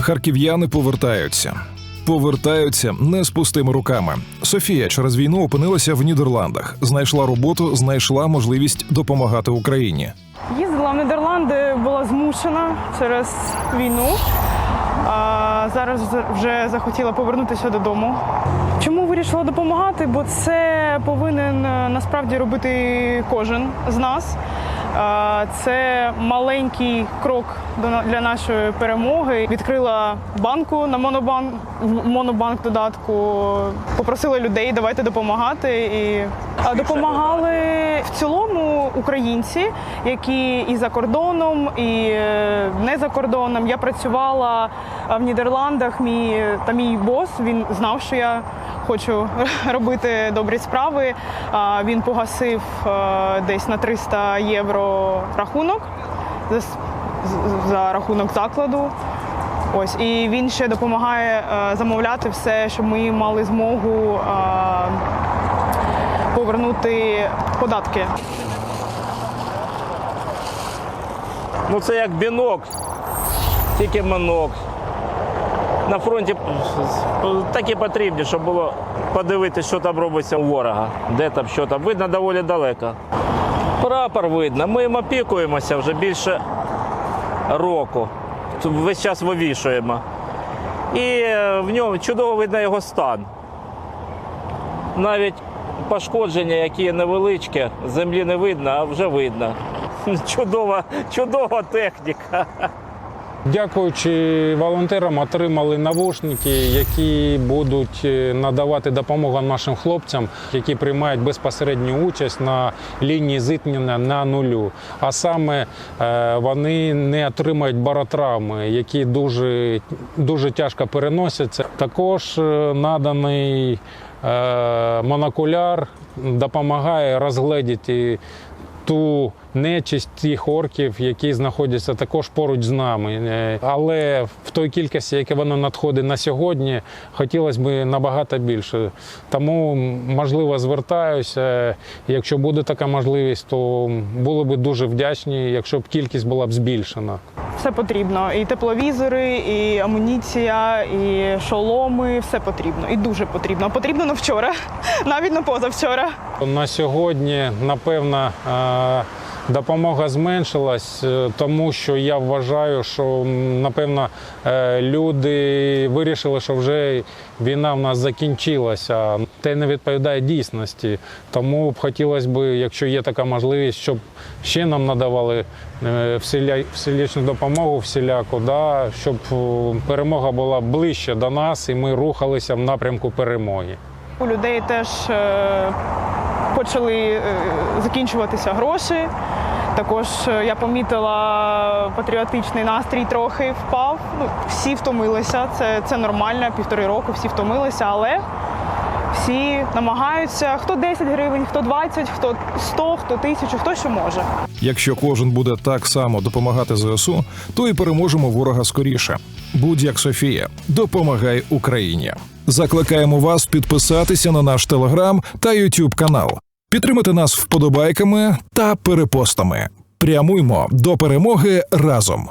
Харків'яни повертаються. Повертаються не з пустими руками. Софія через війну опинилася в Нідерландах, знайшла роботу, знайшла можливість допомагати Україні. Їздила в Нідерланди, була змушена через війну. Зараз вже захотіла повернутися додому. Чому вирішила допомагати? Бо це повинен е, насправді робити кожен з нас. Це маленький крок для нашої перемоги. Відкрила банку на монобанк монобанк додатку. Попросила людей, давайте допомагати. І допомагали в цілому українці, які і за кордоном, і е, не за кордоном. Я працювала в Нідерландах. Мій та мій бос він знав, що я хочу робити добрі справи. Він погасив е, десь на 300 євро рахунок за, за рахунок закладу. Ось і він ще допомагає е, замовляти все, щоб ми мали змогу е, повернути податки. Ну це як бінок, тільки манок. На фронті так і потрібні, щоб було подивитися, що там робиться у ворога, де там, що там. Видно доволі далеко. Прапор видно. Ми їм опікуємося вже більше року. Весь час вивішуємо. І е, в ньому чудово видно його стан. Навіть пошкодження, які невеличкі, землі не видно, а вже видно. Чудова, чудова техніка. Дякуючи волонтерам, отримали навушники, які будуть е, надавати допомогу нашим хлопцям, які приймають безпосередню участь на лінії зіткнення на нулю. А саме е, вони не отримають баротравми, які дуже, дуже тяжко переносяться. Також е, наданий монокуляр допомагає розгледіти ту нечисть тих орків, які знаходяться також поруч з нами. Е, Але в той кількості, яке воно надходить на сьогодні, хотілося б набагато більше. Тому, можливо, звертаюся. Якщо буде така можливість, то були б дуже вдячні, якщо б кількість була б збільшена. Все потрібно. І тепловізори, і амуніція, і шоломи. Все потрібно. І дуже потрібно. Потрібно на вчора, навіть на позавчора. На сьогодні, напевно, е, допомога зменшилась, е, тому що я вважаю, що напевно е, люди вирішили, що вже війна в нас закінчилася. Те не відповідає дійсності. Тому б хотілося б, якщо є така можливість, щоб ще нам надавали е, вселя- допомогу всіляку, да, щоб перемога була ближче до нас і ми рухалися в напрямку перемоги. У людей теж почали е, закінчуватися гроші. Також е, я помітила патріотичний настрій трохи впав. Ну, всі втомилися, це, це нормально, півтори року всі втомилися, але всі намагаються. Хто 10 гривень, хто 20, хто 100, хто 1000, хто що може. Якщо кожен буде так само допомагати ЗСУ, то і переможемо ворога скоріше. Будь як Софія, допомагай Україні. Закликаємо вас підписатися на наш телеграм та Ютуб канал, підтримати нас вподобайками та перепостами. Прямуймо до перемоги разом.